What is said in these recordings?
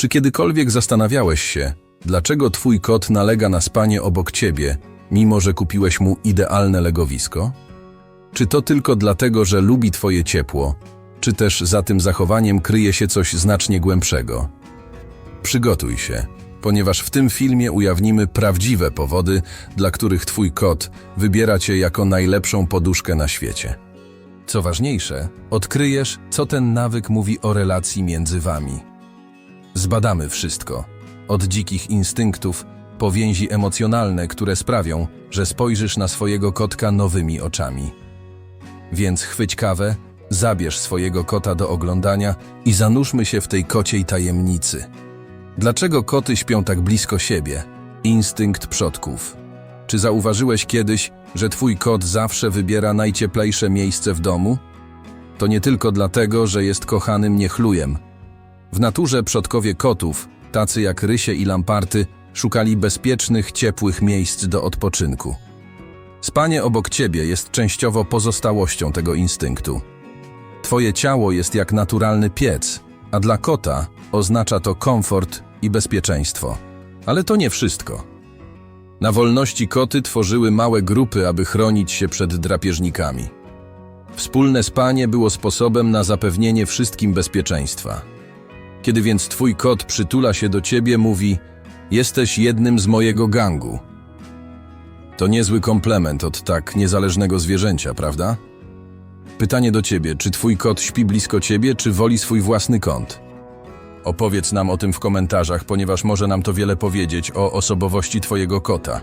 Czy kiedykolwiek zastanawiałeś się, dlaczego twój kot nalega na spanie obok ciebie, mimo że kupiłeś mu idealne legowisko? Czy to tylko dlatego, że lubi twoje ciepło, czy też za tym zachowaniem kryje się coś znacznie głębszego? Przygotuj się, ponieważ w tym filmie ujawnimy prawdziwe powody, dla których twój kot wybiera cię jako najlepszą poduszkę na świecie. Co ważniejsze, odkryjesz, co ten nawyk mówi o relacji między wami. Zbadamy wszystko. Od dzikich instynktów po więzi emocjonalne, które sprawią, że spojrzysz na swojego kotka nowymi oczami. Więc chwyć kawę, zabierz swojego kota do oglądania i zanurzmy się w tej kociej tajemnicy. Dlaczego koty śpią tak blisko siebie? Instynkt przodków. Czy zauważyłeś kiedyś, że twój kot zawsze wybiera najcieplejsze miejsce w domu? To nie tylko dlatego, że jest kochanym niechlujem. W naturze przodkowie kotów, tacy jak rysie i lamparty, szukali bezpiecznych, ciepłych miejsc do odpoczynku. Spanie obok ciebie jest częściowo pozostałością tego instynktu. Twoje ciało jest jak naturalny piec, a dla kota oznacza to komfort i bezpieczeństwo. Ale to nie wszystko. Na wolności koty tworzyły małe grupy, aby chronić się przed drapieżnikami. Wspólne spanie było sposobem na zapewnienie wszystkim bezpieczeństwa. Kiedy więc twój kot przytula się do ciebie, mówi: Jesteś jednym z mojego gangu. To niezły komplement od tak niezależnego zwierzęcia, prawda? Pytanie do ciebie: czy twój kot śpi blisko ciebie, czy woli swój własny kąt? Opowiedz nam o tym w komentarzach, ponieważ może nam to wiele powiedzieć o osobowości twojego kota.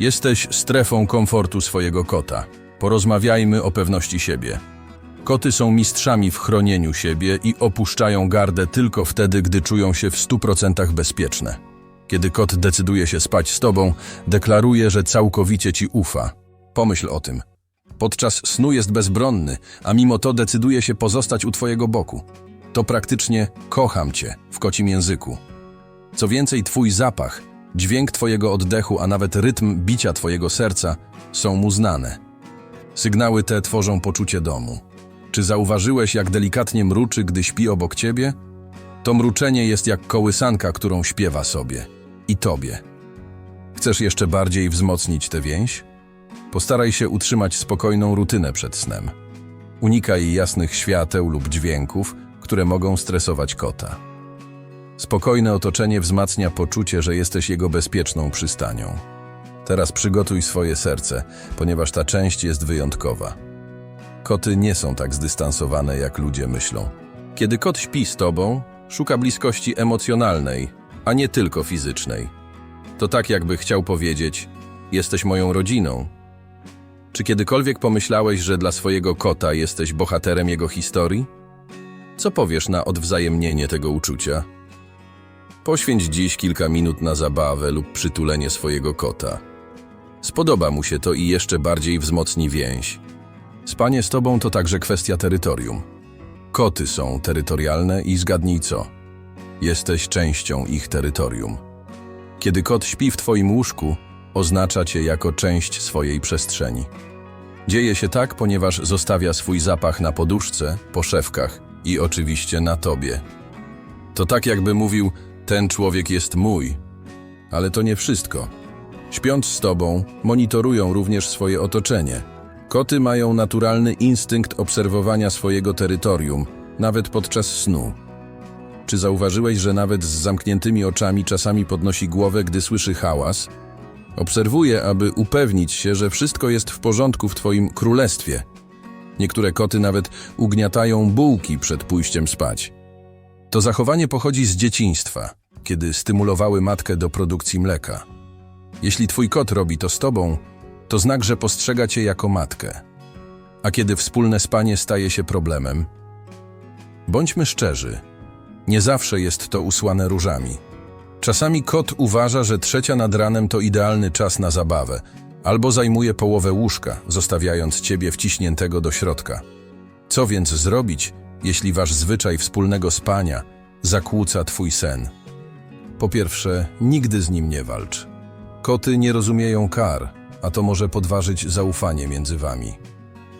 Jesteś strefą komfortu swojego kota. Porozmawiajmy o pewności siebie. Koty są mistrzami w chronieniu siebie i opuszczają gardę tylko wtedy, gdy czują się w 100% bezpieczne. Kiedy kot decyduje się spać z tobą, deklaruje, że całkowicie ci ufa. Pomyśl o tym. Podczas snu jest bezbronny, a mimo to decyduje się pozostać u twojego boku. To praktycznie kocham cię w kocim języku. Co więcej, twój zapach, dźwięk twojego oddechu, a nawet rytm bicia twojego serca są mu znane. Sygnały te tworzą poczucie domu. Czy zauważyłeś, jak delikatnie mruczy, gdy śpi obok ciebie? To mruczenie jest jak kołysanka, którą śpiewa sobie i tobie. Chcesz jeszcze bardziej wzmocnić tę więź? Postaraj się utrzymać spokojną rutynę przed snem. Unikaj jasnych świateł lub dźwięków, które mogą stresować kota. Spokojne otoczenie wzmacnia poczucie, że jesteś jego bezpieczną przystanią. Teraz przygotuj swoje serce, ponieważ ta część jest wyjątkowa. Koty nie są tak zdystansowane, jak ludzie myślą. Kiedy kot śpi z tobą, szuka bliskości emocjonalnej, a nie tylko fizycznej. To tak, jakby chciał powiedzieć: Jesteś moją rodziną. Czy kiedykolwiek pomyślałeś, że dla swojego kota jesteś bohaterem jego historii? Co powiesz na odwzajemnienie tego uczucia? Poświęć dziś kilka minut na zabawę lub przytulenie swojego kota. Spodoba mu się to i jeszcze bardziej wzmocni więź. Spanie z tobą to także kwestia terytorium. Koty są terytorialne i zgadnij co? Jesteś częścią ich terytorium. Kiedy kot śpi w twoim łóżku, oznacza cię jako część swojej przestrzeni. Dzieje się tak, ponieważ zostawia swój zapach na poduszce, poszewkach i oczywiście na tobie. To tak jakby mówił, ten człowiek jest mój. Ale to nie wszystko. Śpiąc z tobą, monitorują również swoje otoczenie. Koty mają naturalny instynkt obserwowania swojego terytorium, nawet podczas snu. Czy zauważyłeś, że nawet z zamkniętymi oczami czasami podnosi głowę, gdy słyszy hałas? Obserwuje, aby upewnić się, że wszystko jest w porządku w twoim królestwie. Niektóre koty nawet ugniatają bułki przed pójściem spać. To zachowanie pochodzi z dzieciństwa, kiedy stymulowały matkę do produkcji mleka. Jeśli twój kot robi to z tobą, to znak, że postrzega cię jako matkę. A kiedy wspólne spanie staje się problemem? Bądźmy szczerzy, nie zawsze jest to usłane różami. Czasami kot uważa, że trzecia nad ranem to idealny czas na zabawę, albo zajmuje połowę łóżka, zostawiając ciebie wciśniętego do środka. Co więc zrobić, jeśli wasz zwyczaj wspólnego spania zakłóca twój sen? Po pierwsze, nigdy z nim nie walcz. Koty nie rozumieją kar, a to może podważyć zaufanie między wami.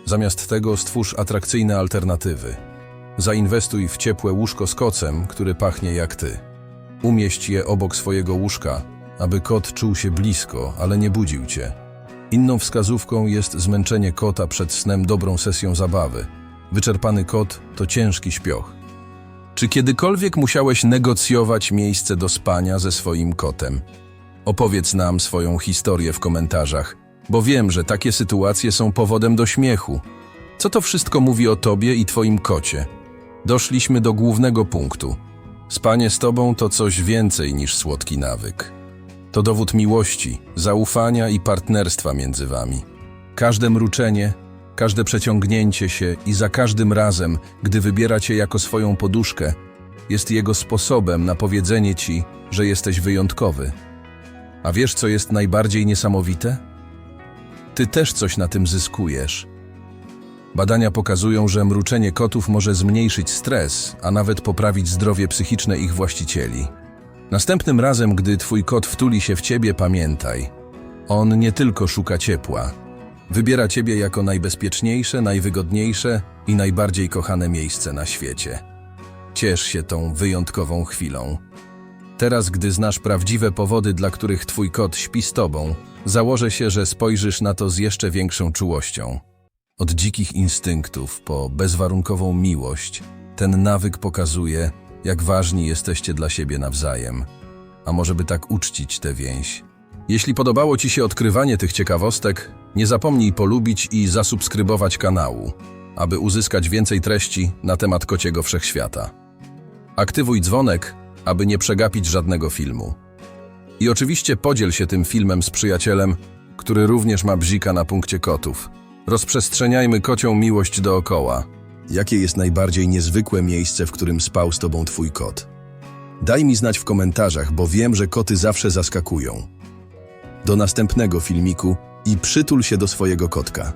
Zamiast tego stwórz atrakcyjne alternatywy. Zainwestuj w ciepłe łóżko z kocem, który pachnie jak ty. Umieść je obok swojego łóżka, aby kot czuł się blisko, ale nie budził cię. Inną wskazówką jest zmęczenie kota przed snem dobrą sesją zabawy. Wyczerpany kot to ciężki śpioch. Czy kiedykolwiek musiałeś negocjować miejsce do spania ze swoim kotem? Opowiedz nam swoją historię w komentarzach, bo wiem, że takie sytuacje są powodem do śmiechu. Co to wszystko mówi o tobie i twoim kocie? Doszliśmy do głównego punktu. Spanie z tobą to coś więcej niż słodki nawyk. To dowód miłości, zaufania i partnerstwa między wami. Każde mruczenie, każde przeciągnięcie się i za każdym razem, gdy wybiera cię jako swoją poduszkę, jest jego sposobem na powiedzenie ci, że jesteś wyjątkowy. A wiesz, co jest najbardziej niesamowite? Ty też coś na tym zyskujesz. Badania pokazują, że mruczenie kotów może zmniejszyć stres, a nawet poprawić zdrowie psychiczne ich właścicieli. Następnym razem, gdy twój kot wtuli się w ciebie, pamiętaj. On nie tylko szuka ciepła. Wybiera ciebie jako najbezpieczniejsze, najwygodniejsze i najbardziej kochane miejsce na świecie. Ciesz się tą wyjątkową chwilą. Teraz, gdy znasz prawdziwe powody, dla których twój kot śpi z tobą, założę się, że spojrzysz na to z jeszcze większą czułością. Od dzikich instynktów po bezwarunkową miłość, ten nawyk pokazuje, jak ważni jesteście dla siebie nawzajem. A może by tak uczcić tę więź? Jeśli podobało Ci się odkrywanie tych ciekawostek, nie zapomnij polubić i zasubskrybować kanału, aby uzyskać więcej treści na temat kociego wszechświata. Aktywuj dzwonek, aby nie przegapić żadnego filmu. I oczywiście podziel się tym filmem z przyjacielem, który również ma bzika na punkcie kotów. Rozprzestrzeniajmy kocią miłość dookoła. Jakie jest najbardziej niezwykłe miejsce, w którym spał z tobą twój kot? Daj mi znać w komentarzach, bo wiem, że koty zawsze zaskakują. Do następnego filmiku i przytul się do swojego kotka.